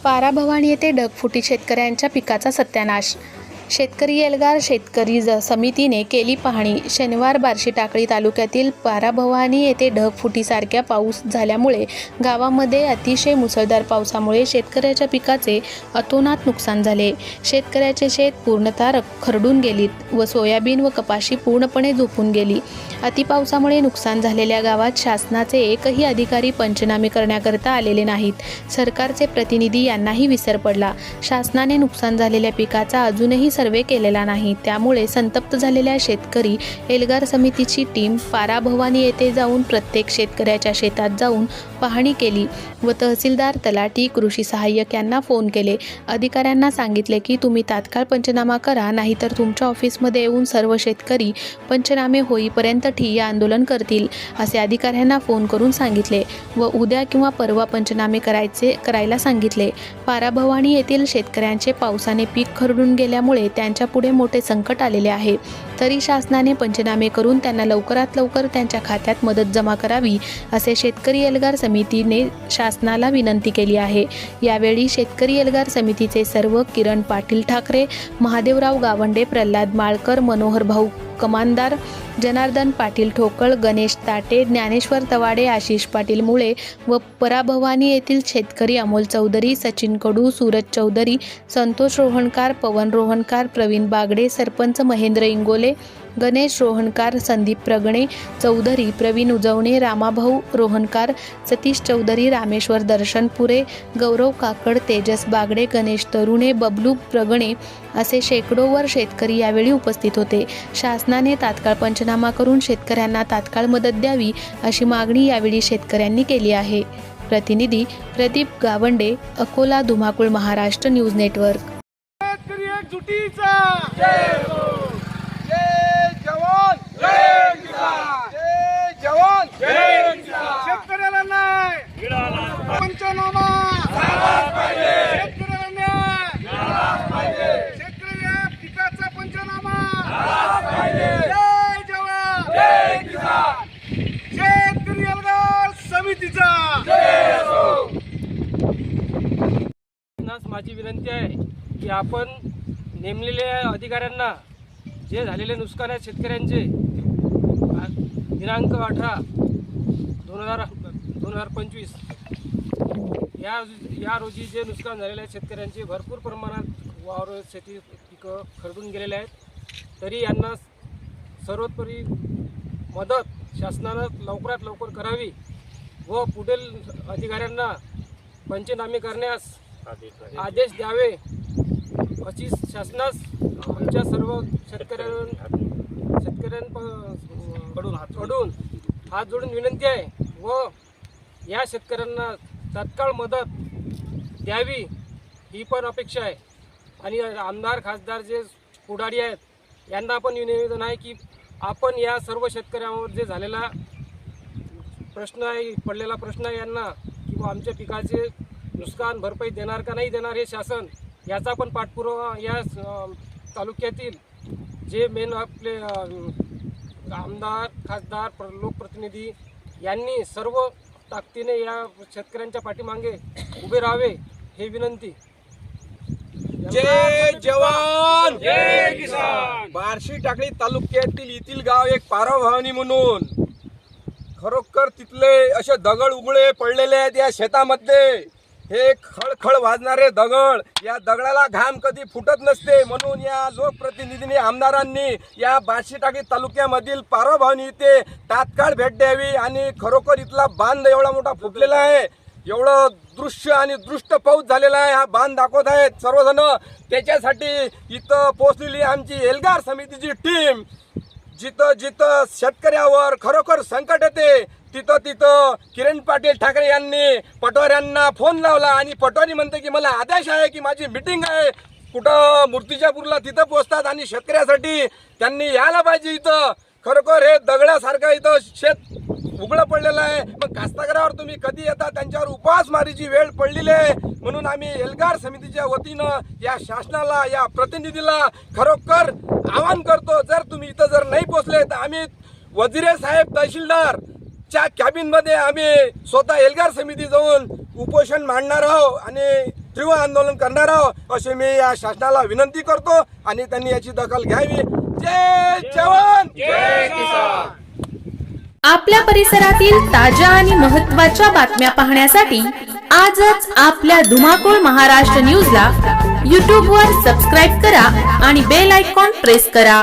पाराभवानी येथे ढगफुटी शेतकऱ्यांच्या पिकाचा सत्यानाश शेतकरी एल्गार शेतकरी ज समितीने केली पाहणी. शनिवार बार्शी टाकळी तालुक्यातील पाराभवानी येथे ढगफुटीसारख्या पाऊस झाल्यामुळे गावामध्ये अतिशय मुसळधार पावसामुळे शेतकऱ्याच्या पिकाचे अतोनात नुकसान झाले. शेतकऱ्याचे शेत पूर्णतः खरडून गेलीत व सोयाबीन व कपाशी पूर्णपणे झोपून गेली. अतिपावसामुळे नुकसान झालेल्या गावात शासनाचे एकही अधिकारी पंचनामे करण्याकरता आलेले नाहीत. सरकारचे प्रतिनिधी यांनाही विसर पडला. शासनाने नुकसान झालेल्या पिकाचा अजूनही सर्वे केलेला नाही. त्यामुळे संतप्त झालेल्या शेतकरी एल्गार समितीची टीम पाराभवानी येथे जाऊन प्रत्येक शेतकऱ्याच्या शेतात जाऊन पाहणी केली व तहसीलदार तलाठी कृषी सहाय्यक यांना फोन केले. अधिकाऱ्यांना सांगितले की तुम्ही तात्काळ पंचनामा करा नाहीतर तुमच्या ऑफिसमध्ये येऊन सर्व शेतकरी पंचनामे होईपर्यंत ठिय्या आंदोलन करतील असे अधिकाऱ्यांना फोन करून सांगितले व उद्या किंवा परवा पंचनामे करायचे करायला सांगितले. पाराभवानी येथील शेतकऱ्यांचे पावसाने पीक खरडून गेल्यामुळे त्यांच्या पुढे मोठे संकट आलेले आहे. तरी शासनाने पंचनामे करून त्यांना लवकरात लवकर त्यांच्या खात्यात मदत जमा करावी असे शेतकरी एल्गार समितीने शासनाला विनंती केली आहे. यावेळी शेतकरी एल्गार समितीचे सर्व किरण पाटील ठाकरे महादेवराव गावंडे प्रल्हाद माळकर मनोहर भाऊ कमानदार जनार्दन पाटील ठोकळ गणेश ताटे ज्ञानेश्वर तवाडे आशिष पाटील मुळे व पराभवानी येथील शेतकरी अमोल चौधरी सचिन कडू सूरज चौधरी संतोष रोहणकार पवन रोहणकार प्रवीण बागडे सरपंच महेंद्र इंगोले गणेश रोहणकार संदीप प्रगणे चौधरी प्रवीण उजवणे रामाभाऊ रोहणकार सतीश चौधरी रामेश्वर दर्शनपुरे गौरव काकड तेजस बागडे गणेश तरुणे बबलू प्रगणे असे शेकडोवर शेतकरी यावेळी उपस्थित होते. शासनाने तात्काळ पंचनामा करून शेतकऱ्यांना तात्काळ मदत द्यावी अशी मागणी यावेळी शेतकऱ्यांनी केली आहे. प्रतिनिधी प्रदीप गावंडे अकोला धुमाकूळ महाराष्ट्र न्यूज नेटवर्क शेतकरी एकजुटीचा जय जवान जय किसान जय जवान. शेतकऱ्याला नाही पंचनामा. शेतकऱ्याला शेतकऱ्या पिकाचा पंचनामा. जय जवान. शेतकरी समितीचा. माझी विनंती आहे की आपण नेमलेल्या अधिकाऱ्यांना जे झालेले नुकसान आहे शेतकऱ्यांचे दिनांक अठरा दोन हजार दोन हजार पंचवीस. या या रोजी जे नुकसान झालेले आहे शेतकऱ्यांचे भरपूर प्रमाणात वावर शेती पिकं खरडून गेलेले आहेत. तरी यांना सर्वोपरी मदत शासनानं लवकरात लवकर करावी व पुढील अधिकाऱ्यांना पंचनामे करण्यास आदेश द्यावे अशी शासनास आमच्या सर्व शेतकऱ्यांना शेतकऱ्यांकडून कडून हात जोडून विनंती आहे व या शेतकऱ्यांना तात्काळ मदत द्यावी ही पण अपेक्षा आहे. आणि आमदार खासदार जे पुढारी आहेत यांना पण निवेदन आहे की आपण या सर्व शेतकऱ्यांवर जे झालेला प्रश्न आहे पडलेला प्रश्न आहे यांना किंवा आमच्या पिकाचे नुकसान भरपाई देणार का नाही देणार हे शासन याचा पण पाठपुरावा या तालुक्यातील जे मेन आपले आमदार खासदार प्र- लोकप्रतिनिधी यांनी सर्व ताकदीने या शेतकऱ्यांच्या पाठीमागे उभे राहावे हे विनंती. जय जवान! जय किसान! बार्शी टाकळी तालुक्यातील येथील गाव एक पाराभवानी म्हणून. खरोखर तिथले असे दगड उघळे पडलेले आहेत या शेतामध्ये हे खळखळ वाजणारे दगड. या दगडाला घाम कधी फुटत नसते म्हणून या लोकप्रतिनिधींनी आमदारांनी या बार्शीटाकी तालुक्यामधील पाराभवानी इथे तात्काळ भेट द्यावी आणि खरोखर इथला बांध एवढा मोठा फुटलेला आहे. एवढं दृश्य आणि दृष्ट पाऊस झालेला आहे. हा बांध दाखवत आहेत सर्वजण. त्याच्यासाठी इथं पोहोचलेली आमची एल्गार समितीची टीम. जिथं जिथं शेतकऱ्यावर खरोखर संकट येते तिथं तिथं किरण पाटील ठाकरे यांनी पटवाऱ्यांना फोन लावला आणि पटवारी म्हणते की मला आदेश आहे की माझी मिटिंग आहे. कुठं मूर्तिजापूरला तिथं पोचतात आणि शेतकऱ्यासाठी त्यांनी यायला पाहिजे इथं. खरोखर हे दगडासारखं इथं शेत उघडं पडलेलं आहे. मग कास्तकारावर तुम्ही कधी येता? त्यांच्यावर उपवासमारीची वेळ पडलेली आहे. म्हणून आम्ही एल्गार समितीच्या वतीनं या शासनाला या प्रतिनिधीला खरोखर आवाहन करतो जर तुम्ही इथं जर नाही पोचले तर आम्ही वजिरे साहेब तहसीलदार च्या कॅबिनमध्ये आम्ही स्वतः एल्गार समिती जाऊन उपोषण मांडणार आहोत आणि तीव्र आंदोलन करणार आहोत अशी मी या शासनाला विनंती करतो आणि त्यांनी याची दखल घ्यावी. जय जवान! जय किसान! आपल्या परिसरातील ताज्या आणि महत्त्वाच्या बातम्या पाहण्यासाठी आजच आपल्या धुमाकूळ महाराष्ट्र न्यूजला यूट्यूबवर सबस्क्राईब करा आणि बेल आयकॉन प्रेस करा.